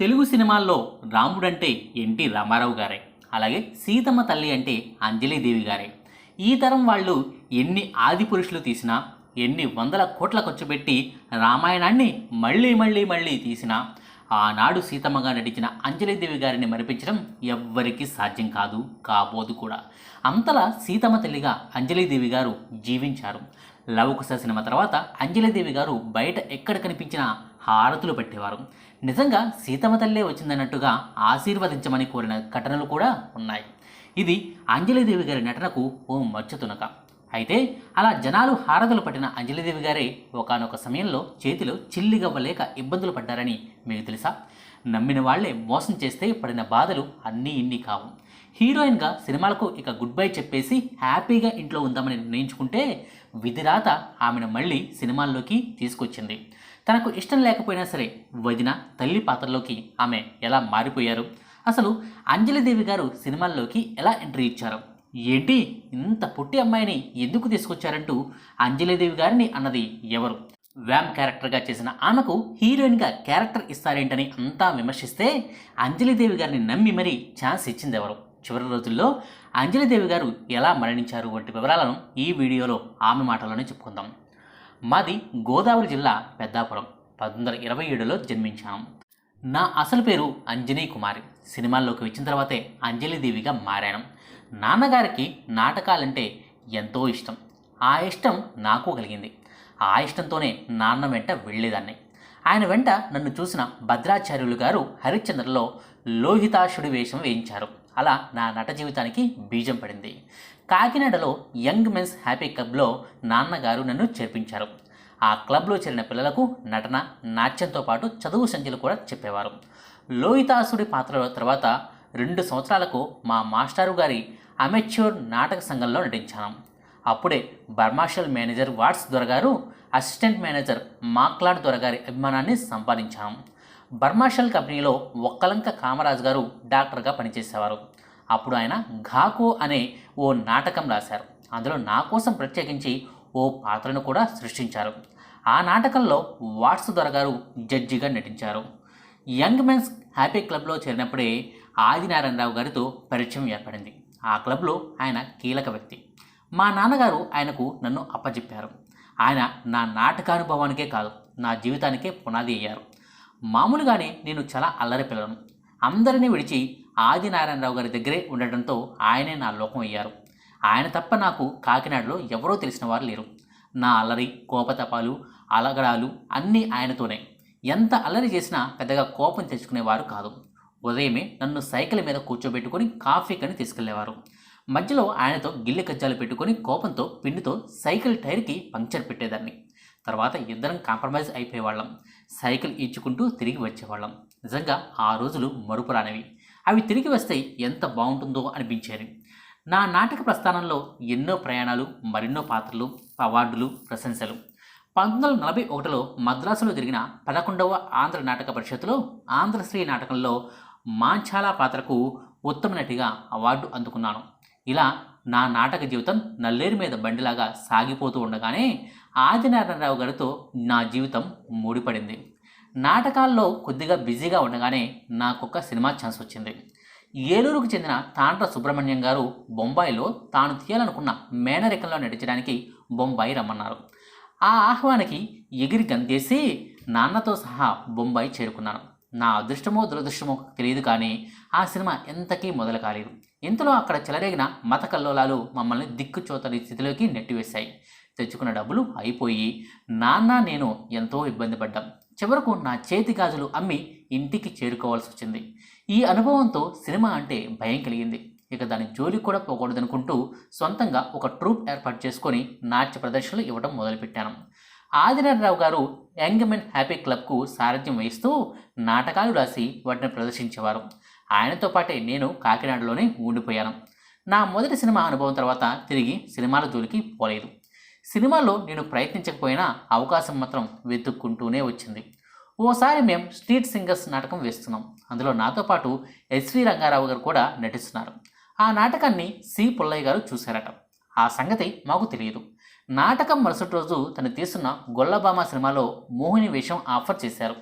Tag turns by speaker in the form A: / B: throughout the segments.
A: తెలుగు సినిమాల్లో రాముడంటే ఎన్టీ రామారావు గారే. అలాగే సీతమ్మ తల్లి అంటే అంజలీదేవి గారే. ఈ తరం వాళ్ళు ఎన్ని ఆది పురుషులు తీసినా ఎన్ని వందల కోట్ల ఖర్చు పెట్టి రామాయణాన్ని మళ్ళీ మళ్ళీ మళ్ళీ తీసినా ఆనాడు సీతమ్మగా నటించిన అంజలీదేవి గారిని మరిపించడం ఎవ్వరికీ సాధ్యం కాదు కాబోదు కూడా. అంతలా సీతమ్మ తల్లిగా అంజలీదేవి గారు జీవించారు. లవకుశ సినిమా తర్వాత అంజలీదేవి గారు బయట ఎక్కడ కనిపించినా హారతులు పెట్టేవారు. నిజంగా సీతమ్మ తల్లే వచ్చిందన్నట్టుగా ఆశీర్వదించమని కోరిన ఘటనలు కూడా ఉన్నాయి. ఇది అంజలిదేవి గారి నటనకు ఓ మచ్చతునక. అయితే అలా జనాలు హారతులు పట్టిన అంజలిదేవి గారే ఒకానొక సమయంలో చేతిలో చిల్లిగవ్వలేక ఇబ్బందులు పడ్డారని మీకు తెలుసా? నమ్మిన వాళ్ళే మోసం చేస్తే పడిన బాధలు అన్నీ ఇన్ని కావు. హీరోయిన్గా సినిమాలకు ఇక గుడ్ బై చెప్పేసి హ్యాపీగా ఇంట్లో ఉందామని నిర్ణయించుకుంటే విధిరాత ఆమెను మళ్ళీ సినిమాల్లోకి తీసుకొచ్చింది. తనకు ఇష్టం లేకపోయినా సరే వదిన తల్లి పాత్రలోకి ఆమె ఎలా మారిపోయారు? అసలు అంజలిదేవి గారు సినిమాల్లోకి ఎలా ఎంట్రీ ఇచ్చారు? ఏంటి ఇంత పొట్టి అమ్మాయిని ఎందుకు తీసుకొచ్చారంటూ అంజలిదేవి గారిని అన్నది ఎవరు? వ్యామ్ క్యారెక్టర్గా చేసిన ఆమెకు హీరోయిన్గా క్యారెక్టర్ ఇస్తారేంటని అంతా విమర్శిస్తే అంజలిదేవి గారిని నమ్మి మరీ ఛాన్స్ ఇచ్చింది ఎవరు? చివరి రోజుల్లో అంజలిదేవి గారు ఎలా మరణించారు వంటి వివరాలను ఈ వీడియోలో ఆమె మాటలోనే చెప్పుకుందాం. మాది గోదావరి జిల్లా పెద్దాపురం. పంతొమ్మిది వందల ఇరవై ఏడులో జన్మించాం. నా అసలు పేరు అంజనీ కుమారి. సినిమాల్లోకి వచ్చిన తర్వాతే అంజలిదేవిగా మారాను. నాన్నగారికి నాటకాలంటే ఎంతో ఇష్టం. ఆ ఇష్టం నాకు కలిగింది. ఆ ఇష్టంతోనే నాన్న వెంట వెళ్ళేదాన్ని. ఆయన వెంట నన్ను చూసిన భద్రాచార్యులు గారు హరిశ్చంద్రలో లోహితాశుడి వేషం వేయించారు. అలా నా నట జీవితానికి బీజం పడింది. కాకినాడలో యంగ్ మెన్స్ హ్యాపీ క్లబ్లో నాన్నగారు నన్ను చేర్పించారు. ఆ క్లబ్లో చేరిన పిల్లలకు నటన నాట్యంతో పాటు చదువు సంఖ్యలు కూడా చెప్పేవారు. లోహితాసుడి పాత్ర తర్వాత రెండు సంవత్సరాలకు మా మాస్టారు గారి అమెచ్యూర్ నాటక సంఘంలో నటించాను. అప్పుడే బర్మాషల్ మేనేజర్ వాట్స్ దొరగారు అసిస్టెంట్ మేనేజర్ మాక్లాడ్ దొరగారి అభిమానాన్ని సంపాదించాను. బర్మాషల్ కంపెనీలో ఒక్కలంక కామరాజు గారు డాక్టర్గా పనిచేసేవారు. అప్పుడు ఆయన ఘాకో అనే ఓ నాటకం రాశారు. అందులో నా కోసం ప్రత్యేకించి ఓ పాత్రను కూడా సృష్టించారు. ఆ నాటకంలో వాట్స్ దొరగారు జడ్జిగా నటించారు. యంగ్ మెన్స్ హ్యాపీ క్లబ్లో చేరినప్పుడే ఆదినారాయణరావు గారితో పరిచయం ఏర్పడింది. ఆ క్లబ్లో ఆయన కీలక వ్యక్తి. మా నాన్నగారు ఆయనకు నన్ను అప్పచెప్పారు ఆయన నా నాటకానుభవానికే కాదు నా జీవితానికే పునాది అయ్యారు. మామూలుగానే నేను చాలా అల్లరి పిల్లను అందరినీ విడిచి ఆదినారాయణరావు గారి దగ్గరే ఉండటంతో ఆయనే నా లోకం అయ్యారు. ఆయన తప్ప నాకు కాకినాడలో ఎవరో తెలిసిన వారు లేరు. నా అల్లరి కోపతపాలు అలగడాలు అన్నీ ఆయనతోనే. ఎంత అల్లరి చేసినా పెద్దగా కోపం తెచ్చుకునేవారు కాదు. ఉదయమే నన్ను సైకిల్ మీద కూర్చోబెట్టుకొని కాఫీ కని తీసుకెళ్ళేవారు. మధ్యలో ఆయనతో గిల్లె కజ్జాలు పెట్టుకొని కోపంతో పిండితో సైకిల్ టైర్కి పంక్చర్ పెట్టేదాన్ని. తర్వాత ఇద్దరం కాంప్రమైజ్ అయిపోయేవాళ్ళం. సైకిల్ ఇచ్చుకుంటూ తిరిగి వచ్చేవాళ్ళం. నిజంగా ఆ రోజులు మరుపురానివి. అవి తిరిగి వస్తే ఎంత బాగుంటుందో అనిపించేది. నా నాటక ప్రస్థానంలో ఎన్నో ప్రయాణాలు మరెన్నో పాత్రలు అవార్డులు ప్రశంసలు. పంతొమ్మిది వందల నలభై ఒకటిలో మద్రాసులో జరిగిన పదకొండవ ఆంధ్ర నాటక పరిషత్తులో ఆంధ్రశ్రీ నాటకంలో మాంఛాల పాత్రకు ఉత్తమ నటిగా అవార్డు అందుకున్నాను. ఇలా నా నాటక జీవితం నల్లేరు మీద బండిలాగా సాగిపోతూ ఉండగానే ఆదినారాయణరావు గారితో నా జీవితం ముడిపడింది. నాటకాల్లో కొద్దిగా బిజీగా ఉండగానే నాకొక సినిమా ఛాన్స్ వచ్చింది. ఏలూరుకు చెందిన తాండ్ర సుబ్రహ్మణ్యం గారు బొంబాయిలో తాను తీయాలనుకున్న మేనరికంలో నటించడానికి బొంబాయి రమ్మన్నారు. ఆ ఆహ్వానికి ఎగిరి గంతేసి నాన్నతో సహా బొంబాయి చేరుకున్నాను. నా అదృష్టమో దురదృష్టమో తెలియదు కానీ ఆ సినిమా ఎంతకీ మొదలు కాలేదు. ఇంతలో అక్కడ చెలరేగిన మత కల్లోలాలు మమ్మల్ని దిక్కుచోతని స్థితిలోకి నెట్టివేశాయి. తెచ్చుకున్న డబ్బులు అయిపోయి నాన్న నేను ఎంతో ఇబ్బంది పడ్డాం. చివరకు నా చేతి గాజులు అమ్మి ఇంటికి చేరుకోవాల్సి వచ్చింది. ఈ అనుభవంతో సినిమా అంటే భయం కలిగింది. ఇక దాని జోలికి కూడా పోకూడదనుకుంటూ సొంతంగా ఒక ట్రూప్ ఏర్పాటు చేసుకొని నాట్య ప్రదర్శనలు ఇవ్వడం మొదలుపెట్టాను. ఆదినారావు గారు యంగ్ మెన్ హ్యాపీ క్లబ్కు సారథ్యం వహిస్తూ నాటకాలు రాసి వాటిని ప్రదర్శించేవారు. ఆయనతో పాటే నేను కాకినాడలోనే ఉండిపోయాను. నా మొదటి సినిమా అనుభవం తర్వాత తిరిగి సినిమాల జోలికి పోలేదు. సినిమాలో నేను ప్రయత్నించకపోయినా అవకాశం మాత్రం వెతుక్కుంటూనే వచ్చింది. ఓసారి మేము స్ట్రీట్ సింగర్స్ నాటకం వేస్తున్నాం. అందులో నాతో పాటు ఎస్వి రంగారావు గారు కూడా నటిస్తున్నారు. ఆ నాటకాన్ని సి పుల్లయ్య గారు చూశారట. ఆ సంగతి మాకు తెలియదు. నాటకం మరుసటి రోజు తను తీస్తున్న గొల్లబామ సినిమాలో మోహిని వేషం ఆఫర్ చేశారు.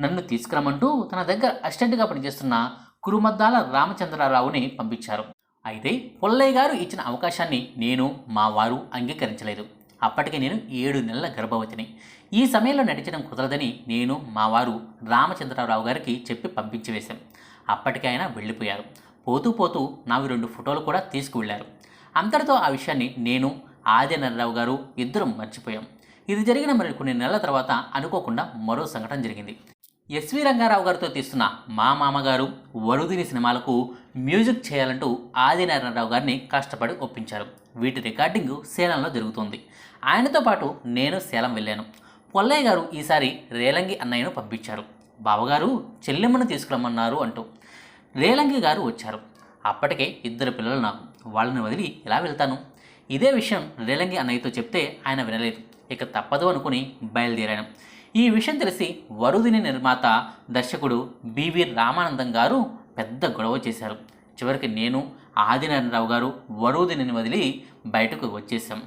A: నన్ను తీసుకురమ్మంటూ తన దగ్గర అసిస్టెంట్గా పనిచేస్తున్న కురుమద్దాల రామచంద్రరావుని పంపించారు. అయితే పుల్లయ్య గారు ఇచ్చిన అవకాశాన్ని నేను మా వారు అంగీకరించలేదు. అప్పటికి నేను ఏడు నెలల గర్భవతిని. ఈ సమయంలో నటించడం కుదరదని నేను మా వారు రామచంద్రరావు గారికి చెప్పి పంపించి వేశాం. అప్పటికి ఆయన వెళ్ళిపోయారు. పోతూ పోతూ నావి రెండు ఫోటోలు కూడా తీసుకువెళ్ళారు. అంతటితో ఆ విషయాన్ని నేను ఆదినారాయణరావు గారు ఇద్దరం మర్చిపోయాం. ఇది జరిగిన మరి కొన్ని నెలల తర్వాత అనుకోకుండా మరో సంఘటన జరిగింది. ఎస్వి రంగారావు గారితో తీస్తున్న మా మామగారు వరుదిని సినిమాలకు మ్యూజిక్ చేయాలంటూ ఆదినారాయణరావు గారిని కష్టపడి ఒప్పించారు. వీటి రికార్డింగ్ సేలంలో జరుగుతుంది. ఆయనతో పాటు నేను సేలం వెళ్ళాను. పొల్లయ్య గారు ఈసారి రేలంగి అన్నయ్యను పంపించారు. బావగారు చెల్లెమ్మను తీసుకురమ్మన్నారు అంటూ రేలంగి గారు వచ్చారు. అప్పటికే ఇద్దరు పిల్లలు నాకు. వాళ్ళని వదిలి ఎలా వెళ్తాను? ఇదే విషయం రేలంగి అన్నయ్యతో చెప్తే ఆయన వినలేదు. ఇక తప్పదు అనుకుని బయలుదేరాను. ఈ విషయం తెలిసి వరుదిని నిర్మాత దర్శకుడు బివి రామానందం గారు పెద్ద గొడవ చేశారు. చివరికి నేను ఆదినారాయణరావు గారు వరుదిని వదిలి బయటకు వచ్చేసాం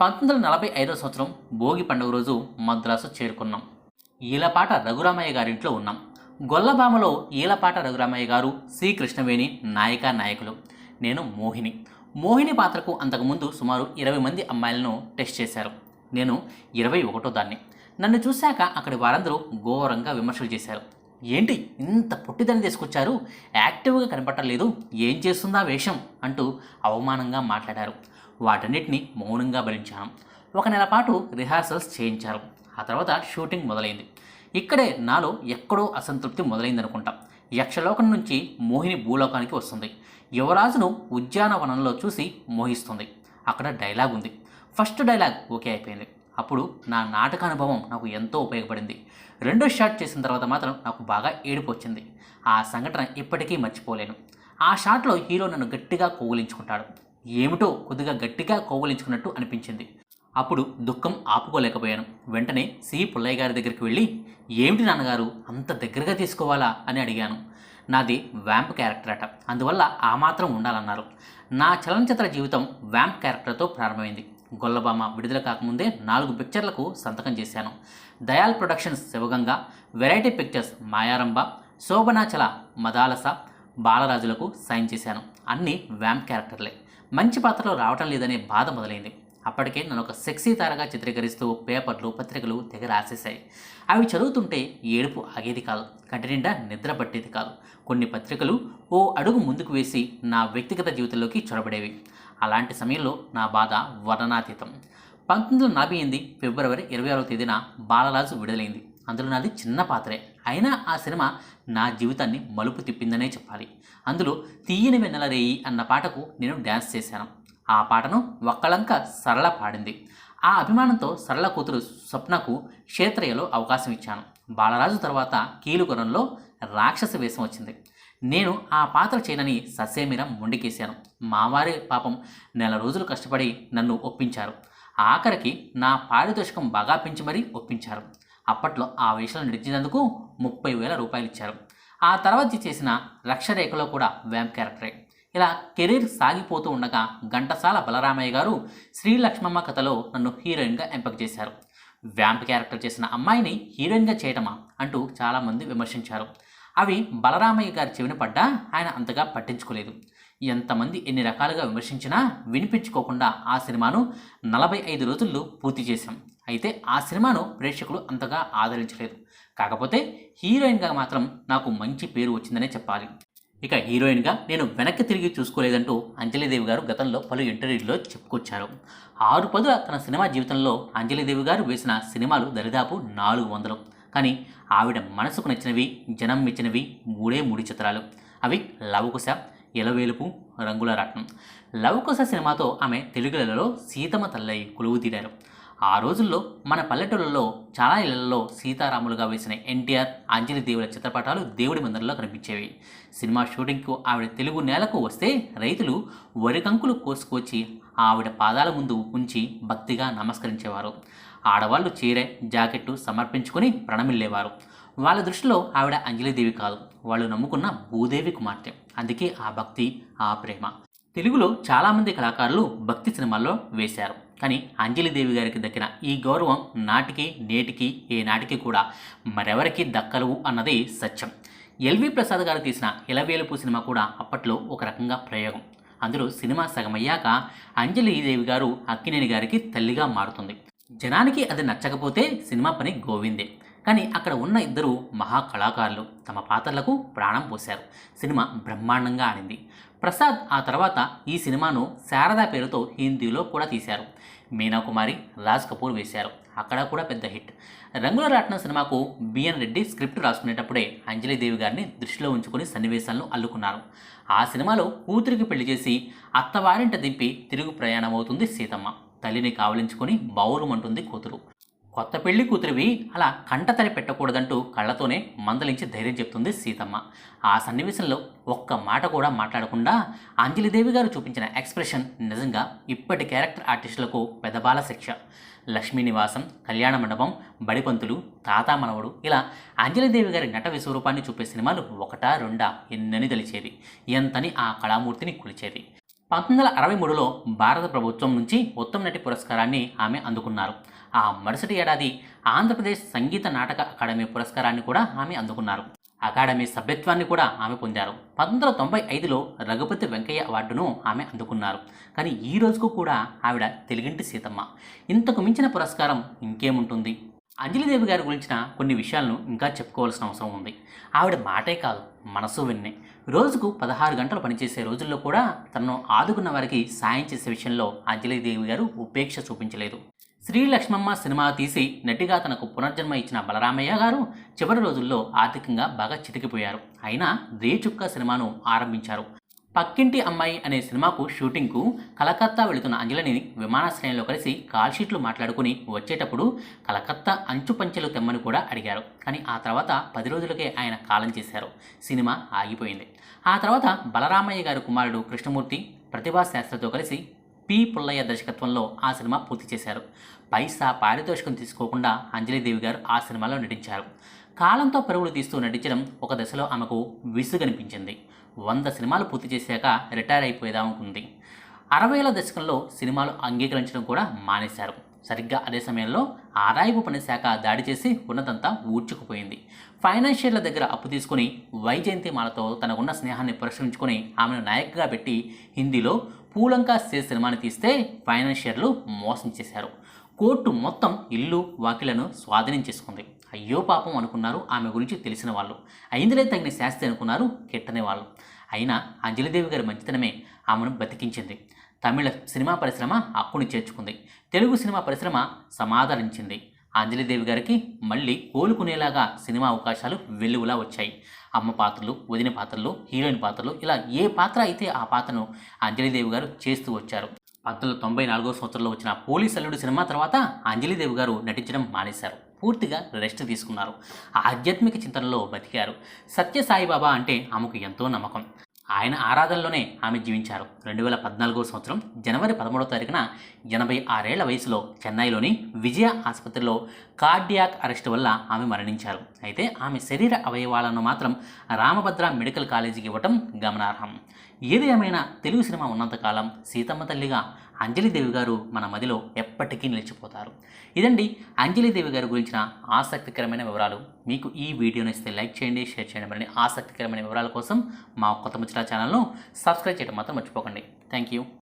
A: పంతొమ్మిది వందల నలభై ఐదో సంవత్సరం భోగి పండుగ రోజు మద్రాసు చేరుకున్నాం. ఈలపాట రఘురామయ్య గారింట్లో ఉన్నాం. గొల్లబామలో ఈలపాట రఘురామయ్య గారు సి కృష్ణవేణి నాయిక నాయకులు. నేను మోహిని. మోహిని పాత్రకు అంతకుముందు సుమారు ఇరవై మంది అమ్మాయిలను టెస్ట్ చేశారు. నేను ఇరవై ఒకటో దాన్ని. నన్ను చూశాక అక్కడి వారందరూ ఘోరంగా విమర్శలు చేశారు. ఏంటి ఇంత పొట్టిదని తీసుకొచ్చారు? యాక్టివ్గా కనపట్టలేదు ఏం చేస్తుందా వేషం? అంటూ అవమానంగా మాట్లాడారు. వాటన్నిటిని మౌనంగా భరించాను ఒక నెల పాటు రిహార్సల్స్ చేయించారు. ఆ తర్వాత షూటింగ్ మొదలైంది. ఇక్కడే నాలో ఎక్కడో అసంతృప్తి మొదలైందనుకుంటా. యక్షలోకం నుంచి మోహిని భూలోకానికి వస్తుంది. యువరాజును ఉద్యానవనంలో చూసి మోహిస్తుంది. అక్కడ డైలాగ్ ఉంది. ఫస్ట్ డైలాగ్ ఓకే అయిపోయింది. అప్పుడు నా నాటక అనుభవం నాకు ఎంతో ఉపయోగపడింది. రెండో షాట్ చేసిన తర్వాత మాత్రం నాకు బాగా ఏడుపు వచ్చింది. ఆ సంఘటన ఇప్పటికీ మర్చిపోలేను. ఆ షాట్లో హీరో నన్ను గట్టిగా కోగులించుకుంటాడు ఏమిటో కొద్దిగా గట్టిగా కోగులించుకున్నట్టు అనిపించింది. అప్పుడు దుఃఖం ఆపుకోలేకపోయాను. వెంటనే సి పుల్లయ్య గారి దగ్గరికి వెళ్ళి ఏమిటి నాన్నగారు అంత దగ్గరగా తీసుకోవాలా? అని అడిగాను. నాది వ్యాంప్ క్యారెక్టర్ అట. అందువల్ల ఆ మాత్రం ఉండాలన్నారు. నా చలనచిత్ర జీవితం వ్యాంప్ క్యారెక్టర్తో ప్రారంభమైంది. గొల్లబామ విడుదల కాకముందే నాలుగు పిక్చర్లకు సంతకం చేశాను. Dayal productions Sivaganga variety pictures Mayarambha Shobhanachala Madalasa బాలరాజులకు sign చేశాను. అన్నీ వ్యామ్ క్యారెక్టర్లే మంచి పాత్రలో రావటం లేదనే బాధ మొదలైంది. అప్పటికే నన్ను ఒక సెక్సీ తారగా చిత్రీకరిస్తూ పేపర్లు పత్రికలు తెగ రాసేశాయి. అవి చదువుతుంటే ఏడుపు ఆగేది కాదు. కంటి నిండా నిద్ర పట్టేది కాదు. కొన్ని పత్రికలు ఓ అడుగు ముందుకు వేసి నా వ్యక్తిగత జీవితంలోకి చొరబడేవి. అలాంటి సమయంలో నా బాధ వర్ణనాతీతం. పంతొమ్మిది వందల నలభై ఎనిమిది ఫిబ్రవరి ఇరవై ఆరవ తేదీన బాలరాజు విడుదలైంది. అందులో నాది చిన్న పాత్రే. అయినా ఆ సినిమా నా జీవితాన్ని మలుపు తిప్పిందనే చెప్పాలి. అందులో తీయని వెన్నెల రేయి అన్న పాటకు నేను డ్యాన్స్ చేశాను. ఆ పాటను ఒక్కళంక సరళ పాడింది. ఆ అభిమానంతో సరళ కూతురు స్వప్నకు క్షేత్రయ్యలో అవకాశం ఇచ్చాను. బాలరాజు తర్వాత కీలుగురంలో రాక్షస వేషం వచ్చింది. నేను ఆ పాత్ర చేయనని ససేమిరం మొండికేశాను. మావారి పాపం నెల రోజులు కష్టపడి నన్ను ఒప్పించారు. ఆఖరికి నా పారితోషికం బాగా పెంచి మరీ ఒప్పించారు. అప్పట్లో ఆ వేషంలో నడిచినందుకు ముప్పై వేల రూపాయలు ఇచ్చారు. ఆ తర్వాత చేసిన రక్షరేఖలో కూడా వ్యాంప్ క్యారెక్టరే. ఇలా కెరీర్ సాగిపోతూ ఉండగా ఘంటసాల బలరామయ్య గారు శ్రీ లక్ష్మమ్మ కథలో నన్ను హీరోయిన్గా ఎంపిక చేశారు. వ్యాంప్ క్యారెక్టర్ చేసిన అమ్మాయిని హీరోయిన్గా చేయటమా అంటూ చాలామంది విమర్శించారు. అవి బలరామయ్య గారి చెవిన పడ్డా ఆయన అంతగా పట్టించుకోలేదు. ఎంతమంది ఎన్ని రకాలుగా విమర్శించినా వినిపించుకోకుండా ఆ సినిమాను నలభై ఐదు రోజుల్లో పూర్తి చేశాం. అయితే ఆ సినిమాను ప్రేక్షకులు అంతగా ఆదరించలేదు. కాకపోతే హీరోయిన్గా మాత్రం నాకు మంచి పేరు వచ్చిందనే చెప్పాలి. ఇక హీరోయిన్గా నేను వెనక్కి తిరిగి చూసుకోలేదంటూ అంజలిదేవి గారు గతంలో పలు ఇంటర్వ్యూల్లో చెప్పుకొచ్చారు. ఆరు పదుల తన సినిమా జీవితంలో అంజలిదేవి గారు వేసిన సినిమాలు దరిదాపు నాలుగు వందలు. కానీ ఆవిడ మనసుకు నచ్చినవి జనం మెచ్చినవి మూడే మూడు చిత్రాలు. అవి లవకుశ ఎలవేలుపు రంగుల రత్నం. లవకుశ సినిమాతో ఆమె తెలుగులలో సీతమ్మ తల్లయి కొలువు తీరారు. ఆ రోజుల్లో మన పల్లెటూళ్ళలో చాలా ఇళ్ళలో సీతారాములుగా వేసిన ఎన్టీఆర్ అంజలి దేవుల చిత్రపటాలు దేవుడి మందిరంలో కనిపించేవి. సినిమా షూటింగ్కు ఆవిడ తెలుగు నేలకు వస్తే రైతులు వరికంకులు కోసుకొచ్చి ఆవిడ పాదాల ముందు ఉంచి భక్తిగా నమస్కరించేవారు. ఆడవాళ్ళు చీరె జాకెట్టు సమర్పించుకొని ప్రణమిల్లేవారు. వాళ్ళ దృష్టిలో ఆవిడ అంజలిదేవి కాదు. వాళ్ళు నమ్ముకున్న భూదేవి కుమార్తె. అందుకే ఆ భక్తి ఆ ప్రేమ. తెలుగులో చాలామంది కళాకారులు భక్తి సినిమాల్లో వేశారు. కానీ అంజలిదేవి గారికి దక్కిన ఈ గౌరవం నాటికి నేటికి ఏ నాటికి కూడా మరెవరికి దక్కలవు అన్నది సత్యం. ఎల్వి ప్రసాద్ గారు తీసిన ఇలవేలుపు సినిమా కూడా అప్పట్లో ఒక రకంగా ప్రయోగం. అందులో సినిమా సగమయ్యాక అంజలిదేవి గారు అక్కినేని గారికి తల్లిగా మారుతుంది. జనానికి అది నచ్చకపోతే సినిమా పని గోవిందే. కానీ అక్కడ ఉన్న ఇద్దరు మహా కళాకారులు తమ పాత్రలకు ప్రాణం పోశారు. సినిమా బ్రహ్మాండంగా ఆడింది. ప్రసాద్ ఆ తర్వాత ఈ సినిమాను శారదా పేరుతో హిందీలో కూడా తీశారు. మీనాకుమారి రాజ్ కపూర్ వేశారు. అక్కడ కూడా పెద్ద హిట్. రంగుల రాట్నం సినిమాకు బిఎన్ రెడ్డి స్క్రిప్ట్ రాసుకునేటప్పుడే అంజలిదేవి గారిని దృష్టిలో ఉంచుకుని సన్నివేశాలను అల్లుకున్నారు. ఆ సినిమాలో కూతురికి పెళ్ళి చేసి అత్తవారింట దింపి తిరుగు ప్రయాణం అవుతుంది సీతమ్మ. తల్లిని కావలించుకొని బౌరుమంటుంది కూతురు. కొత్త పెళ్ళి కూతురివి అలా కంటతడి పెట్టకూడదంటూ కళ్ళతోనే మందలించి ధైర్యం చెప్తుంది సీతమ్మ. ఆ సన్నివేశంలో ఒక్క మాట కూడా మాట్లాడకుండా అంజలిదేవి గారు చూపించిన ఎక్స్ప్రెషన్ నిజంగా ఇప్పటి క్యారెక్టర్ ఆర్టిస్టులకు పెదబాల శిక్ష. లక్ష్మీ నివాసం కళ్యాణ మండపం బడిపంతులు తాత మనవడు ఇలా అంజలిదేవి గారి నట విశ్వరూపాన్ని చూపే సినిమాలు ఒకటా రెండా ఎన్నని తెలిచేవి. ఎంతని ఆ కళామూర్తిని కొలిచేవి. పంతొమ్మిది వందల అరవై మూడులో భారత ప్రభుత్వం నుంచి ఉత్తమ నటి పురస్కారాన్ని ఆమె అందుకున్నారు. ఆ మరుసటి ఏడాది ఆంధ్రప్రదేశ్ సంగీత నాటక అకాడమీ పురస్కారాన్ని కూడా ఆమె అందుకున్నారు. అకాడమీ సభ్యత్వాన్ని కూడా ఆమె పొందారు. పంతొమ్మిది వందల తొంభై ఐదులో రఘుపతి వెంకయ్య అవార్డును ఆమె అందుకున్నారు. కానీ ఈ రోజుకు కూడా ఆవిడ తెలుగింటి సీతమ్మ. ఇంతకు మించిన పురస్కారం ఇంకేముంటుంది? అంజలిదేవి గారి గురించిన కొన్ని విషయాలను ఇంకా చెప్పుకోవాల్సిన అవసరం ఉంది. ఆవిడ మాటే కాదు మనసు విన్నే. రోజుకు పదహారు గంటలు పనిచేసే రోజుల్లో కూడా తనను ఆదుకున్న వారికి సాయం చేసే విషయంలో అంజలిదేవి గారు ఉపేక్ష చూపించలేదు. శ్రీ లక్ష్మమ్మ సినిమా తీసి నటిగా తనకు పునర్జన్మ ఇచ్చిన బలరామయ్య గారు చివరి రోజుల్లో ఆర్థికంగా బాగా చితికిపోయారు. అయినా రేచుక్క సినిమాను ఆరంభించారు. పక్కింటి అమ్మాయి అనే సినిమాకు షూటింగ్కు కలకత్తా వెళుతున్న అంజలిని విమానాశ్రయంలో కలిసి కాల్షీట్లు మాట్లాడుకుని వచ్చేటప్పుడు కలకత్తా అంచుపంచెలు తెమ్మని కూడా అడిగారు. కానీ ఆ తర్వాత పది రోజులకే ఆయన కాలం చేశారు. సినిమా ఆగిపోయింది. ఆ తర్వాత బలరామయ్య గారి కుమారుడు కృష్ణమూర్తి ప్రతిభా శాస్త్రితో కలిసి పి. పుల్లయ్య దర్శకత్వంలో ఆ సినిమా పూర్తి చేశారు. పైసా పారితోషికం తీసుకోకుండా అంజలిదేవి గారు ఆ సినిమాలో నటించారు. కాలంతో పరుగులు తీస్తూ నటించడం ఒక దశలో ఆమెకు విసుగనిపించింది. వంద సినిమాలు పూర్తి చేశాక రిటైర్ అయిపోయేదామనుకుంది అరవైల దశకంలో సినిమాలు అంగీకరించడం కూడా మానేశారు. సరిగ్గా అదే సమయంలో ఆదాయపు పని శాఖ దాడి చేసి ఉన్నదంతా ఊడ్చుకుపోయింది. ఫైనాన్షియర్ల దగ్గర అప్పు తీసుకుని వైజయంతిమాలతో తనకున్న స్నేహాన్ని పరిశ్రమించుకొని ఆమెను నాయకగా పెట్టి హిందీలో పూలంకా సే సినిమాని తీస్తే ఫైనాన్షియర్లు మోసం చేశారు. కోర్టు మొత్తం ఇల్లు వాకిలను స్వాధీనం చేసుకుంది. అయ్యో పాపం అనుకున్నారు ఆమె గురించి తెలిసిన వాళ్ళు. అయిందిలే తగిన శాస్తి అనుకున్నారు కెట్టనే వాళ్ళు అయినా అంజలిదేవి గారి మంచితనమే ఆమెను బతికించింది. తమిళ సినిమా పరిశ్రమ అక్కుని చేర్చుకుంది. తెలుగు సినిమా పరిశ్రమ సమాదరించింది. అంజలిదేవి గారికి మళ్ళీ కోలుకునేలాగా సినిమా అవకాశాలు వెలుగులా వచ్చాయి. అమ్మ పాత్రలు వదిన పాత్రలు హీరోయిన్ పాత్రలు ఇలా ఏ పాత్ర అయితే ఆ పాత్రను అంజలిదేవి గారు చేస్తూ వచ్చారు. పంతొమ్మిది తొంభై నాలుగో సంవత్సరంలో వచ్చిన పోలీస్ అల్లుడు సినిమా తర్వాత అంజలిదేవి గారు నటించడం మానేశారు. పూర్తిగా రెస్ట్ తీసుకున్నారు. ఆధ్యాత్మిక చింతనలో బతికారు. సత్యసాయిబాబా అంటే ఆమెకు ఎంతో నమ్మకం. ఆయన ఆరాధనలోనే ఆమె జీవించారు. రెండు వేల పద్నాలుగో సంవత్సరం జనవరి పదమూడవ తారీఖున ఎనభై ఆరేళ్ళ వయసులో చెన్నైలోని విజయ ఆసుపత్రిలో కార్డియాక్ అరెస్ట్ వల్ల ఆమె మరణించారు. అయితే ఆమె శరీర అవయవాలను మాత్రం రామభద్ర మెడికల్ కాలేజీకి ఇవ్వటం గమనార్హం. ఏది ఏమైనా తెలుగు సినిమా ఉన్నంతకాలం సీతమ్మ తల్లిగా అంజలిదేవి గారు మన మదిలో ఎప్పటికీ నిలిచిపోతారు. ఇదండి అంజలిదేవి గారి గురించిన ఆసక్తికరమైన వివరాలు. మీకు ఈ వీడియోని ఇస్తే లైక్ చేయండి షేర్ చేయండి. మరిన్ని ఆసక్తికరమైన వివరాల కోసం మా కొత్త ముచ్చట ఛానల్ను సబ్స్క్రైబ్ చేయడం మాత్రం మర్చిపోకండి. Thank you.